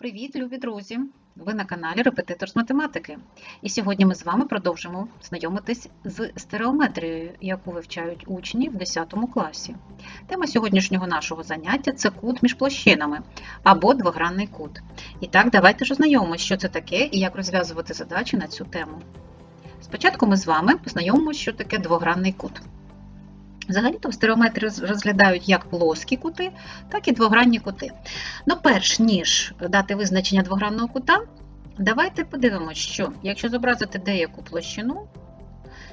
Привіт, любі друзі! Ви на каналі Репетитор з математики. І сьогодні ми з вами продовжимо знайомитись з стереометрією, яку вивчають учні в 10 класі. Тема сьогоднішнього нашого заняття це кут між площинами або двогранний кут. І так, давайте ж ознайомимося, що це таке і як розв'язувати задачі на цю тему. Спочатку ми з вами познайомимося, що таке двогранний кут. Взагалі-то роз- розглядають як плоскі кути, так і двогранні кути. Ну, перш ніж дати визначення двогранного кута, давайте подивимося, що якщо зобразити деяку площину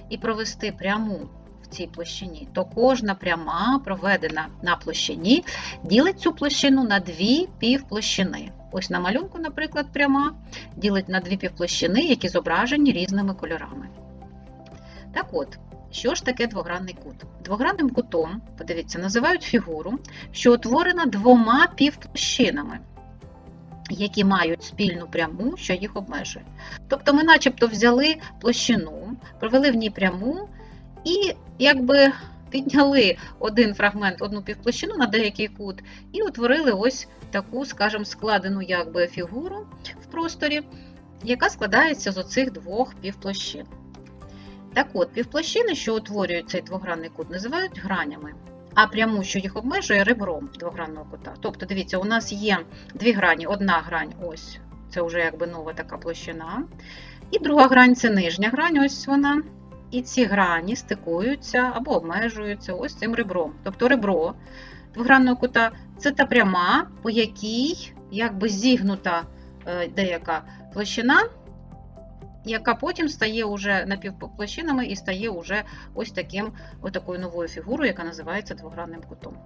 і провести пряму в цій площині, то кожна пряма, проведена на площині, ділить цю площину на дві півплощини. Ось на малюнку, наприклад, пряма ділить на дві півплощини, які зображені різними кольорами. Так от, що ж таке двогранний кут? Двогранним кутом, подивіться, називають фігуру, що утворена двома півплощинами, які мають спільну пряму, що їх обмежує. Тобто ми начебто взяли площину, провели в ній пряму і якби підняли один фрагмент, одну півплощину на деякий кут, і утворили ось таку, скажімо, складену якби фігуру в просторі, яка складається з оцих двох півплощин. Так от, півплощини, що утворюють цей двогранний кут, називають гранями а пряму, що їх обмежує ребром двогранного кута. Тобто, дивіться, у нас є дві грані, одна грань, ось це вже якби нова така площина. І друга грань це нижня грань, ось вона. І ці грані стикуються або обмежуються ось цим ребром. Тобто ребро двогранного кута це та пряма, по якій якби зігнута е, деяка площина, яка потім стає уже напівплощинами і стає уже ось таким, ось такою новою фігурою, яка називається двогранним кутом.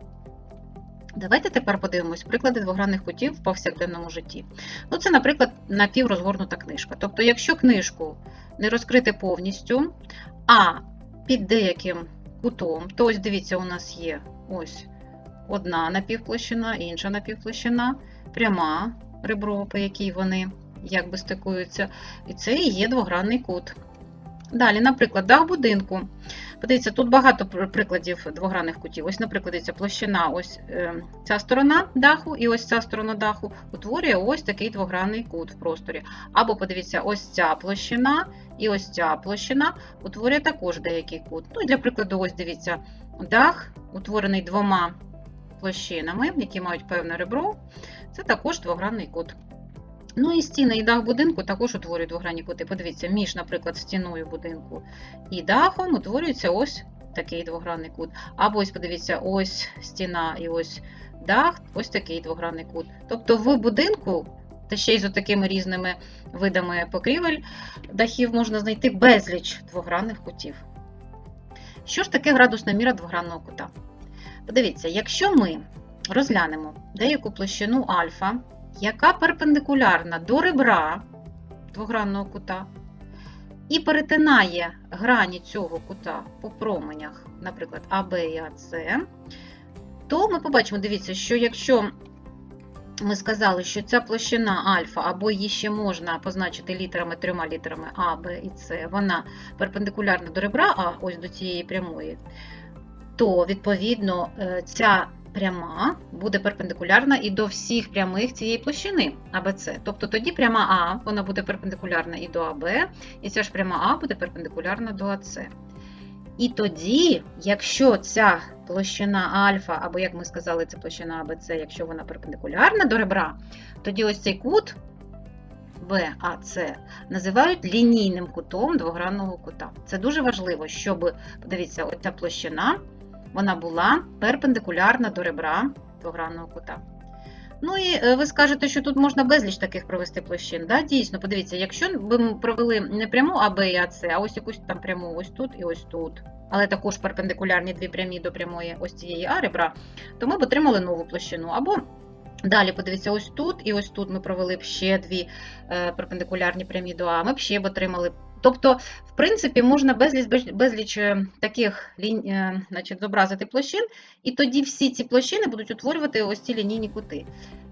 Давайте тепер подивимось приклади двогранних кутів в повсякденному житті. Ну, це, наприклад, напіврозгорнута книжка. Тобто, якщо книжку не розкрити повністю, а під деяким кутом, то ось дивіться, у нас є ось одна напівплощина, інша напівплощина, пряма ребро, по якій вони якби стикуються, і це і є двогранний кут. Далі, наприклад, дах будинку. Подивіться, тут багато прикладів двогранних кутів. Ось, наприклад, дивіться, площина, ось е, ця сторона даху і ось ця сторона даху утворює ось такий двогранний кут в просторі. Або подивіться, ось ця площина і ось ця площина утворює також деякий кут. Ну, і для прикладу, ось дивіться, дах утворений двома площинами, які мають певне ребро. Це також двогранний кут. Ну і стіни і дах будинку також утворюють двогранні кути. Подивіться, між, наприклад, стіною будинку і дахом утворюється ось такий двогранний кут. Або ось, подивіться, ось стіна і ось дах, ось такий двогранний кут. Тобто в будинку, та ще й з такими різними видами покрівель дахів можна знайти безліч двогранних кутів. Що ж таке градусна міра двогранного кута? Подивіться, якщо ми розглянемо деяку площину альфа, яка перпендикулярна до ребра двогранного кута і перетинає грані цього кута по променях, наприклад, АБ і АС, то ми побачимо, дивіться, що якщо ми сказали, що ця площина альфа, або її ще можна позначити літерами, трьома літерами А, Б і С, вона перпендикулярна до ребра, а ось до цієї прямої, то відповідно е, ця пряма буде перпендикулярна і до всіх прямих цієї площини АБЦ. Тобто тоді пряма А вона буде перпендикулярна і до АБ, і ця ж пряма А буде перпендикулярна до АЦ. І тоді, якщо ця площина альфа, або як ми сказали, це площина АБЦ, якщо вона перпендикулярна до ребра, тоді ось цей кут БАЦ називають лінійним кутом двогранного кута. Це дуже важливо, щоб, подивіться, оця площина вона була перпендикулярна до ребра двогранного кута. Ну і е, ви скажете, що тут можна безліч таких провести площин. Да? Дійсно, подивіться, якщо б ми провели не пряму АБ і АС, а ось якусь там пряму ось тут і ось тут, але також перпендикулярні дві прямі до прямої ось цієї А ребра, то ми б отримали нову площину. Або далі, подивіться, ось тут і ось тут ми провели б ще дві е, перпендикулярні прямі до А, ми б ще б отримали. Тобто, в принципі, можна безліч, безліч- е, таких лінь, е, значить, зобразити площин, і тоді всі ці площини будуть утворювати ось ці лінійні кути.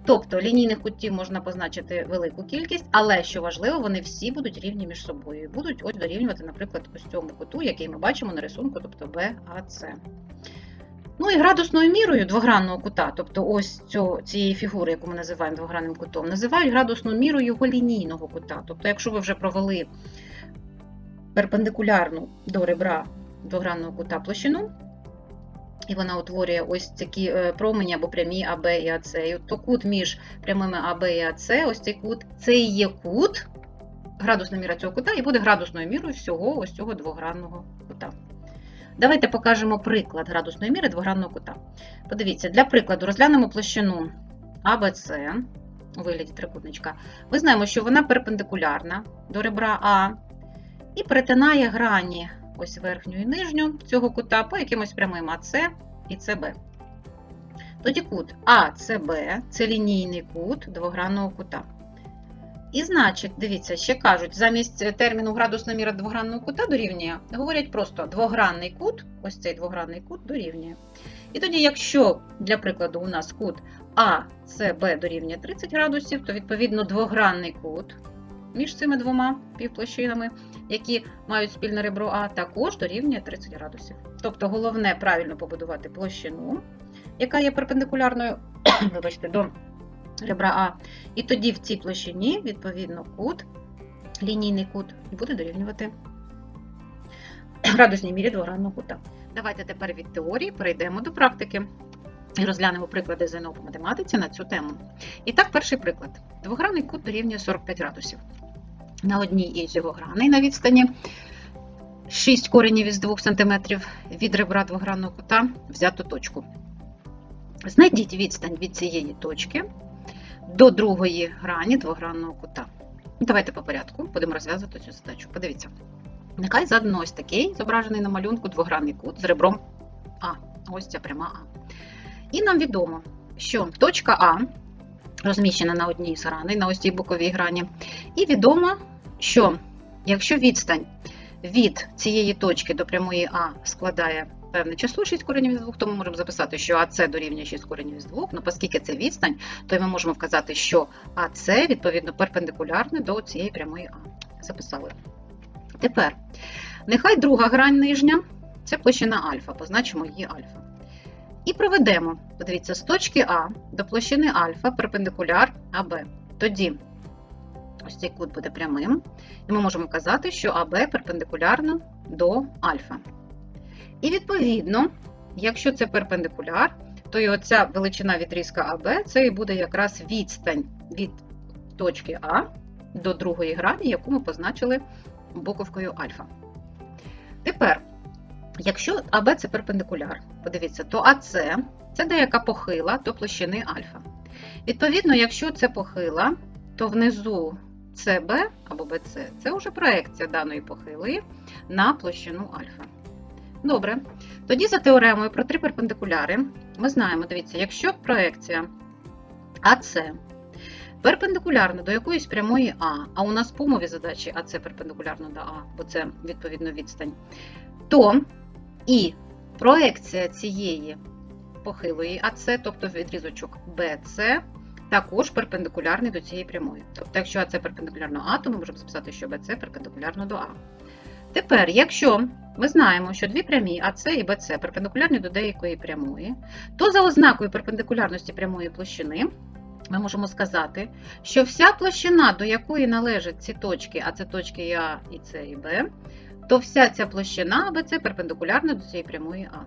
Тобто лінійних кутів можна позначити велику кількість, але що важливо, вони всі будуть рівні між собою. Будуть ось дорівнювати, наприклад, ось цьому куту, який ми бачимо на рисунку, тобто BAC. Ну і градусною мірою двогранного кута, тобто ось цього, цієї фігури, яку ми називаємо двогранним кутом, називають градусну міру його лінійного кута. Тобто, якщо ви вже провели перпендикулярну до ребра двогранного кута площину, і вона утворює ось такі е, промені або прямі АБ і АЦ, і то кут між прямими АБ і АЦ, ось цей кут, це і є кут, градусна міра цього кута, і буде градусною мірою всього ось цього двогранного кута. Давайте покажемо приклад градусної міри двогранного кута. Подивіться, для прикладу розглянемо площину АБЦ у вигляді трикутничка. Ми знаємо, що вона перпендикулярна до ребра А і перетинає грані ось верхню і нижню цього кута по якимось прямим АЦ і СБ. Тоді кут АЦБ це лінійний кут двогранного кута. І значить, дивіться, ще кажуть, замість терміну градусна міра двогранного кута дорівнює, говорять просто двогранний кут, ось цей двогранний кут дорівнює. І тоді, якщо, для прикладу, у нас кут АЦБ дорівнює 30 градусів, то відповідно двогранний кут між цими двома півплощинами, які мають спільне ребро А, також дорівнює 30 градусів. Тобто головне правильно побудувати площину, яка є перпендикулярною вибачте, до ребра А. І тоді в цій площині, відповідно, кут, лінійний кут, буде дорівнювати градусній мірі двогранного кута. Давайте тепер від теорії перейдемо до практики і розглянемо приклади ЗНО по математиці на цю тему. І так, перший приклад. Двогранний кут дорівнює 45 градусів. На одній із його граней на відстані 6 коренів із 2 см від ребра двогранного кута взяту точку. Знайдіть відстань від цієї точки до другої грані двогранного кута. Давайте по порядку будемо розв'язувати цю задачу. Подивіться. Нехай задано ось такий зображений на малюнку двогранний кут з ребром А. Ось ця пряма А. І нам відомо, що точка А розміщена на одній з граней, на ось цій боковій грані. І відомо, що якщо відстань від цієї точки до прямої А складає певне число 6 коренів із 2, то ми можемо записати, що АС дорівнює 6 коренів із 2. Ну, оскільки це відстань, то ми можемо вказати, що АС відповідно перпендикулярне до цієї прямої А. Записали. Тепер, нехай друга грань нижня це площина альфа, позначимо її альфа. І проведемо, подивіться, з точки А до площини альфа перпендикуляр АБ. Тоді ось цей кут буде прямим, і ми можемо казати, що АБ перпендикулярно до альфа. І відповідно, якщо це перпендикуляр, то і оця величина відрізка АБ це і буде якраз відстань від точки А до другої грані, яку ми позначили буковкою альфа. Тепер, якщо АБ це перпендикуляр, подивіться, то АС це деяка похила до площини альфа. Відповідно, якщо це похила, то внизу СБ або БЦ це вже проекція даної похилої на площину альфа. Добре. Тоді за теоремою про три перпендикуляри ми знаємо, дивіться, якщо проекція АС перпендикулярна до якоїсь прямої А, а у нас по умові задачі АС перпендикулярно до А, бо це відповідно відстань, то і проекція цієї похилої АС, тобто відрізочок BC, також перпендикулярний до цієї прямої. Тобто, якщо АС перпендикулярно А, то ми можемо записати, що BC перпендикулярно до А. Тепер, якщо ми знаємо, що дві прямі АС і БЦ перпендикулярні до деякої прямої, то за ознакою перпендикулярності прямої площини ми можемо сказати, що вся площина, до якої належать ці точки, а це точки А і С і Б, то вся ця площина АБЦ перпендикулярна до цієї прямої А.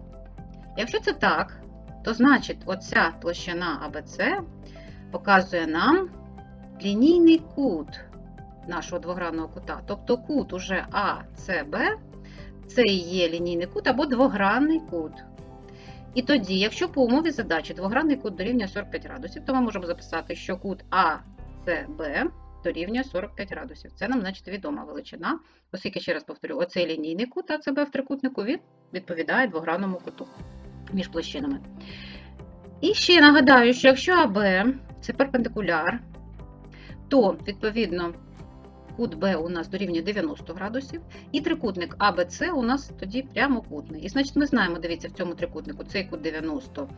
Якщо це так, то значить оця площина АБЦ показує нам лінійний кут нашого двогранного кута. Тобто кут уже АЦБ це і є лінійний кут або двогранний кут. І тоді, якщо по умові задачі двогранний кут дорівнює 45 градусів, то ми можемо записати, що кут АЦБ дорівнює 45 градусів. Це нам, значить, відома величина, оскільки, ще раз повторю, оцей лінійний кут АЦБ в трикутнику він відповідає двогранному куту між площинами. І ще нагадаю, що якщо АБ це перпендикуляр, то, відповідно, кут Б у нас дорівнює 90 градусів, і трикутник АБЦ у нас тоді прямокутний. І значить, ми знаємо, дивіться, в цьому трикутнику цей кут 90,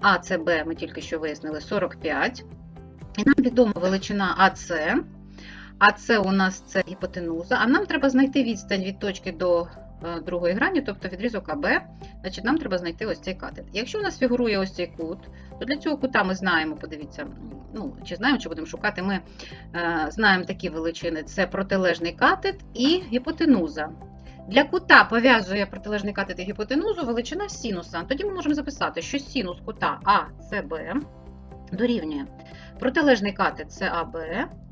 а ЦБ ми тільки що вияснили 45. І нам відома величина АЦ. АЦ у нас це гіпотенуза, а нам треба знайти відстань від точки до е, другої грані, тобто відрізок АБ, значить нам треба знайти ось цей катет. Якщо у нас фігурує ось цей кут, то для цього кута ми знаємо, подивіться, ну, чи знаємо, чи будемо шукати, ми е, знаємо такі величини: це протилежний катет і гіпотенуза. Для кута пов'язує протилежний катет і гіпотенузу величина синуса. Тоді ми можемо записати, що синус кута АЦБ дорівнює протилежний катет це АБ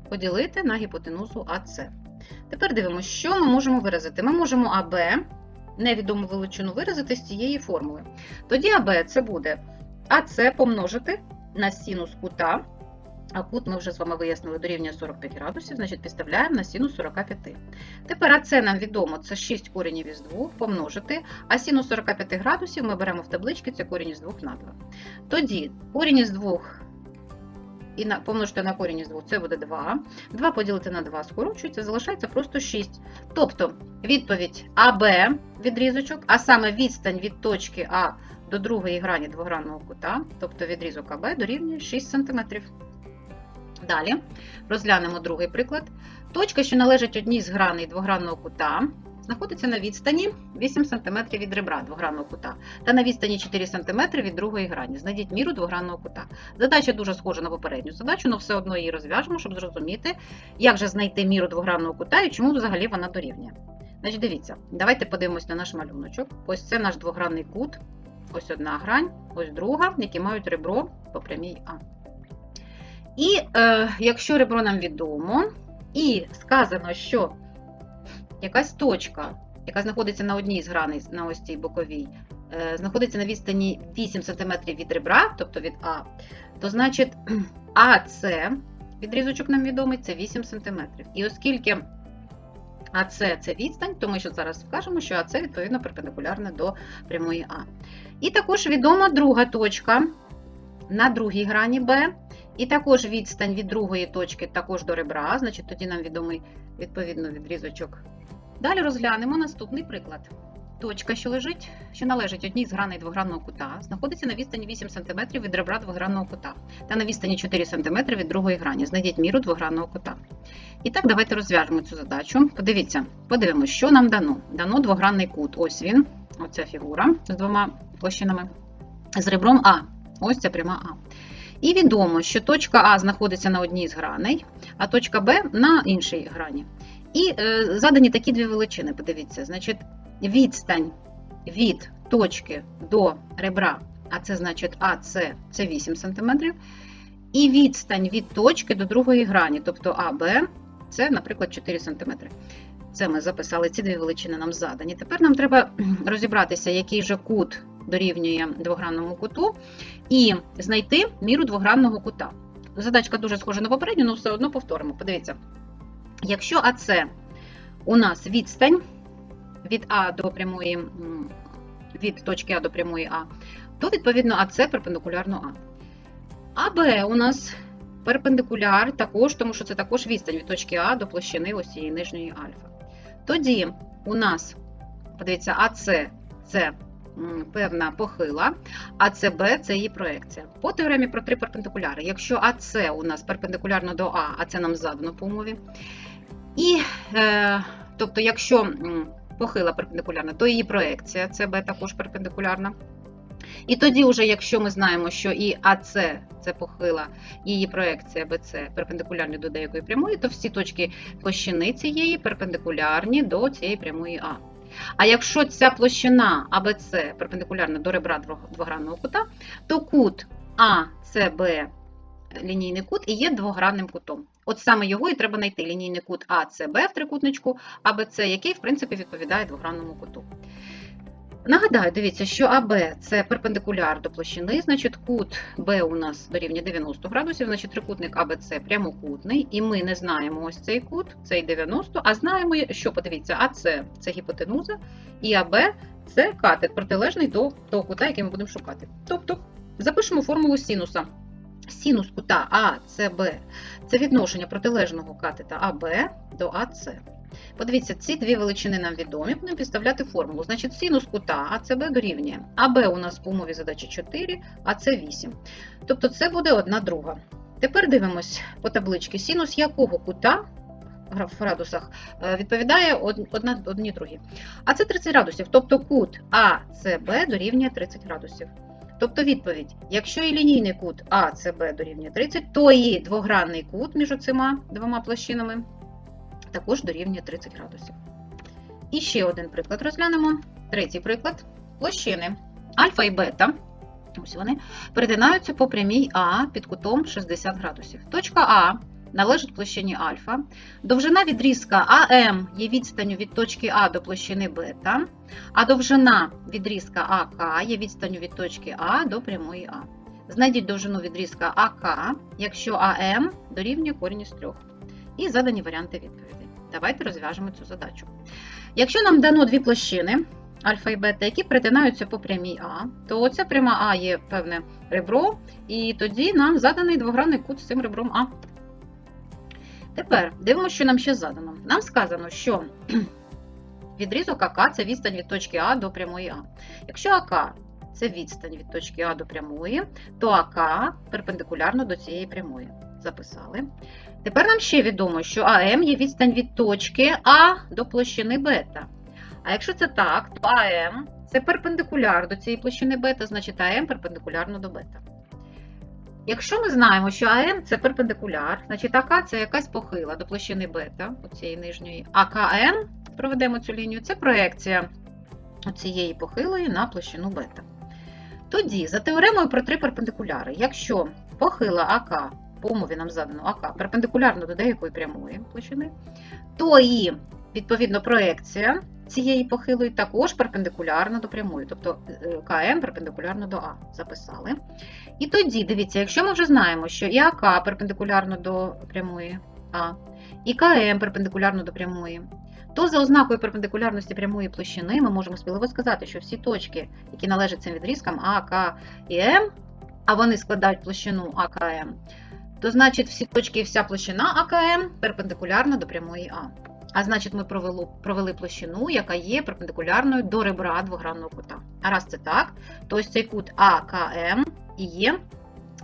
поділити на гіпотенузу АЦ. Тепер дивимося, що ми можемо виразити. Ми можемо АБ, невідому величину, виразити з цієї формули. Тоді АБ це буде АЦ помножити на синус кута. А кут ми вже з вами вияснили дорівнює 45 градусів, значить підставляємо на синус 45. Тепер АЦ нам відомо, це 6 коренів із 2 помножити, а синус 45 градусів ми беремо в таблички, це корінь із 2 на 2. Тоді корінь із 2 і на, помножити на корінь із 2, це буде 2. 2 поділити на 2 скорочується, залишається просто 6. Тобто відповідь АБ відрізочок, а саме відстань від точки А до другої грані двогранного кута, тобто відрізок АБ дорівнює 6 см. Далі розглянемо другий приклад. Точка, що належить одній з граней двогранного кута, знаходиться на відстані 8 см від ребра двогранного кута та на відстані 4 см від другої грані. Знайдіть міру двогранного кута. Задача дуже схожа на попередню задачу, але все одно її розв'яжемо, щоб зрозуміти, як же знайти міру двогранного кута і чому взагалі вона дорівнює. Значить, дивіться, давайте подивимось на наш малюночок. Ось це наш двогранний кут. Ось одна грань, ось друга, які мають ребро по прямій А. І е, якщо ребро нам відомо, і сказано, що якась точка, яка знаходиться на одній з граней, на ось цій боковій, е, знаходиться на відстані 8 см від ребра, тобто від А, то значить АС, відрізочок нам відомий, це 8 см. І оскільки АС це відстань, то ми ще зараз вкажемо, що АС відповідно перпендикулярне до прямої А. І також відома друга точка на другій грані Б. І також відстань від другої точки також до ребра, значить тоді нам відомий відповідно відрізочок. Далі розглянемо наступний приклад. Точка, що лежить, що належить одній з граней двогранного кута, знаходиться на відстані 8 см від ребра двогранного кута та на відстані 4 см від другої грані. Знайдіть міру двогранного кута. І так, давайте розв'яжемо цю задачу. Подивіться, подивимося, що нам дано. Дано двогранний кут. Ось він, оця фігура з двома площинами. З ребром А. Ось ця пряма А. І відомо, що точка А знаходиться на одній з граней, а точка Б на іншій грані. І е, задані такі дві величини. Подивіться, значить, відстань від точки до ребра, а це значить АС це 8 см. І відстань від точки до другої грані, тобто АБ, це, наприклад, 4 см. Це ми записали, ці дві величини нам задані. Тепер нам треба розібратися, який же кут дорівнює двогранному куту, і знайти міру двогранного кута. Задачка дуже схожа на попередню, але все одно повторимо. Подивіться, якщо АС у нас відстань від А до прямої, від точки А до прямої А, то відповідно АС перпендикулярно А. АБ у нас перпендикуляр також, тому що це також відстань від точки А до площини ось цієї нижньої альфа. Тоді у нас, подивіться, АС це певна похила, а ЦБ це її проекція. По теоремі про три перпендикуляри. Якщо АС у нас перпендикулярно до А, а це нам задано по умові. І, е, тобто, якщо похила перпендикулярна, то її проекція ЦБ також перпендикулярна. І тоді, вже, якщо ми знаємо, що і АС це похила, її проекція БЦ перпендикулярні до деякої прямої, то всі точки площини цієї перпендикулярні до цієї прямої А. А якщо ця площина АБЦ перпендикулярна до ребра двогранного кута, то кут АЦБ лінійний кут і є двогранним кутом. От саме його і треба знайти лінійний кут АЦБ в трикутничку АБЦ, який, в принципі, відповідає двогранному куту. Нагадаю, дивіться, що АБ це перпендикуляр до площини, значить кут Б у нас дорівнює 90 градусів, значить трикутник АБЦ прямокутний, і ми не знаємо ось цей кут, цей 90, а знаємо, що подивіться, АЦ це гіпотенуза, і АБ це катет, протилежний до того кута, який ми будемо шукати. Тобто запишемо формулу синуса. Синус кута АЦБ це відношення протилежного катета АБ до АЦ. Подивіться, ці дві величини нам відомі, будемо підставляти формулу. Значить, синус кута АЦБ дорівнює. АБ у нас по умові задачі 4, а це 8. Тобто це буде одна друга. Тепер дивимось по табличці. Синус якого кута в градусах е, відповідає одна, одні другі. А це 30 градусів. Тобто кут АЦБ дорівнює 30 градусів. Тобто відповідь: якщо і лінійний кут А це Б дорівнює 30, то і двогранний кут між цими двома площинами також дорівнює 30 градусів. І ще один приклад розглянемо. Третій приклад. Площини альфа і бета. Ось вони перетинаються по прямій А під кутом 60 градусів. Точка А належить площині альфа. Довжина відрізка АМ є відстанню від точки А до площини бета, а довжина відрізка АК є відстанню від точки А до прямої А. Знайдіть довжину відрізка АК, якщо АМ дорівнює корінь із трьох. І задані варіанти відповідей. Давайте розв'яжемо цю задачу. Якщо нам дано дві площини, альфа і бета, які перетинаються по прямій А, то оця пряма А є певне ребро, і тоді нам заданий двогранний кут з цим ребром А. Тепер дивимося, що нам ще задано. Нам сказано, що відрізок АК це відстань від точки А до прямої А. Якщо АК це відстань від точки А до прямої, то АК перпендикулярно до цієї прямої. Записали. Тепер нам ще відомо, що АМ є відстань від точки А до площини бета. А якщо це так, то АМ це перпендикуляр до цієї площини бета, значить АМ перпендикулярно до бета. Якщо ми знаємо, що АМ це перпендикуляр, значить АК це якась похила до площини бета, цієї нижньої, а КМ, проведемо цю лінію, це проекція цієї похилої на площину бета. Тоді, за теоремою про три перпендикуляри, якщо похила АК, по умові нам задано АК, перпендикулярно до деякої прямої площини, то і, відповідно, проекція цієї похилої також перпендикулярна до прямої, тобто е, КМ перпендикулярно до А. Записали. І тоді, дивіться, якщо ми вже знаємо, що і АК перпендикулярно до прямої А, і КМ перпендикулярно до прямої, то за ознакою перпендикулярності прямої площини ми можемо сміливо сказати, що всі точки, які належать цим відрізкам А, К і М, а вони складають площину АКМ, то значить всі точки і вся площина АКМ перпендикулярна до прямої А. А значить, ми провели, провели площину, яка є перпендикулярною до ребра двогранного кута. А раз це так, то ось цей кут АКМ і є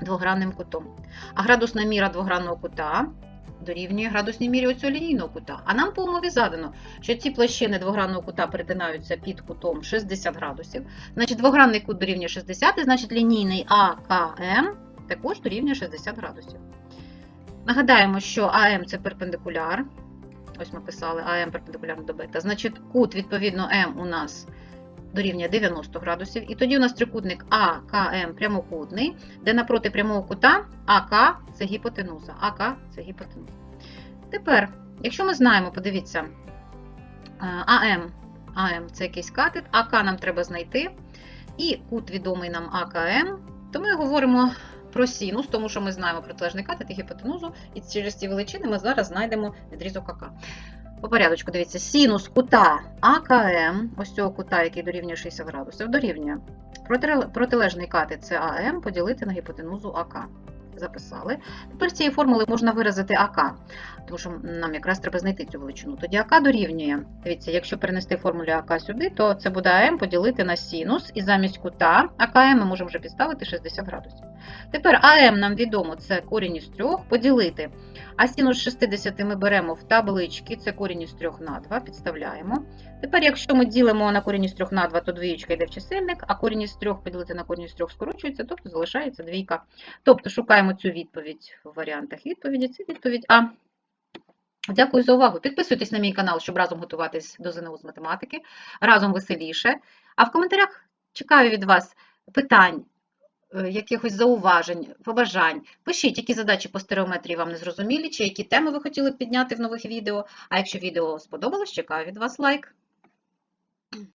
двогранним кутом. А градусна міра двогранного кута дорівнює градусній мірі оцього лінійного кута. А нам по умові задано, що ці площини двогранного кута перетинаються під кутом 60 градусів. Значить, двогранний кут дорівнює 60, і значить лінійний АКМ також дорівнює 60 градусів. Нагадаємо, що АМ це перпендикуляр. Ось ми писали АМ перпендикулярно до бета. Значить, кут, відповідно, М у нас дорівнює 90 градусів. І тоді у нас трикутник АКМ прямокутний, де напроти прямого кута АК це гіпотенуза. АК це гіпотенуза. Тепер, якщо ми знаємо, подивіться, е, АМ, АМ це якийсь катет, АК нам треба знайти, і кут відомий нам АКМ, то ми говоримо про синус, тому що ми знаємо протилежний катет і гіпотенузу, і через ці величини ми зараз знайдемо відрізок АК. По порядочку, дивіться, синус кута АКМ, ось цього кута, який дорівнює 60 градусів, дорівнює протилежний катет це АМ поділити на гіпотенузу АК. Записали. Тепер з цієї формули можна виразити АК, тому що нам якраз треба знайти цю величину. Тоді АК дорівнює. Дивіться, якщо перенести формулу АК сюди, то це буде АМ поділити на синус, і замість кута АКМ ми можемо вже підставити 60 градусів. Тепер АМ нам відомо, це корінь із 3, поділити. А синус 60 ми беремо в таблички, це корінь із 3 на 2, підставляємо. Тепер, якщо ми ділимо на корінь із 3 на 2, то двієчка йде в чисельник, а корінь із 3 поділити на корінь із 3 скорочується, тобто залишається двійка. Тобто шукаємо цю відповідь в варіантах відповіді. Це відповідь А. Дякую за увагу. Підписуйтесь на мій канал, щоб разом готуватись до ЗНО з математики. Разом веселіше. А в коментарях чекаю від вас питань, е, якихось зауважень, побажань. Пишіть, які задачі по стереометрії вам не зрозумілі, чи які теми ви хотіли б підняти в нових відео. А якщо відео сподобалось, чекаю від вас лайк.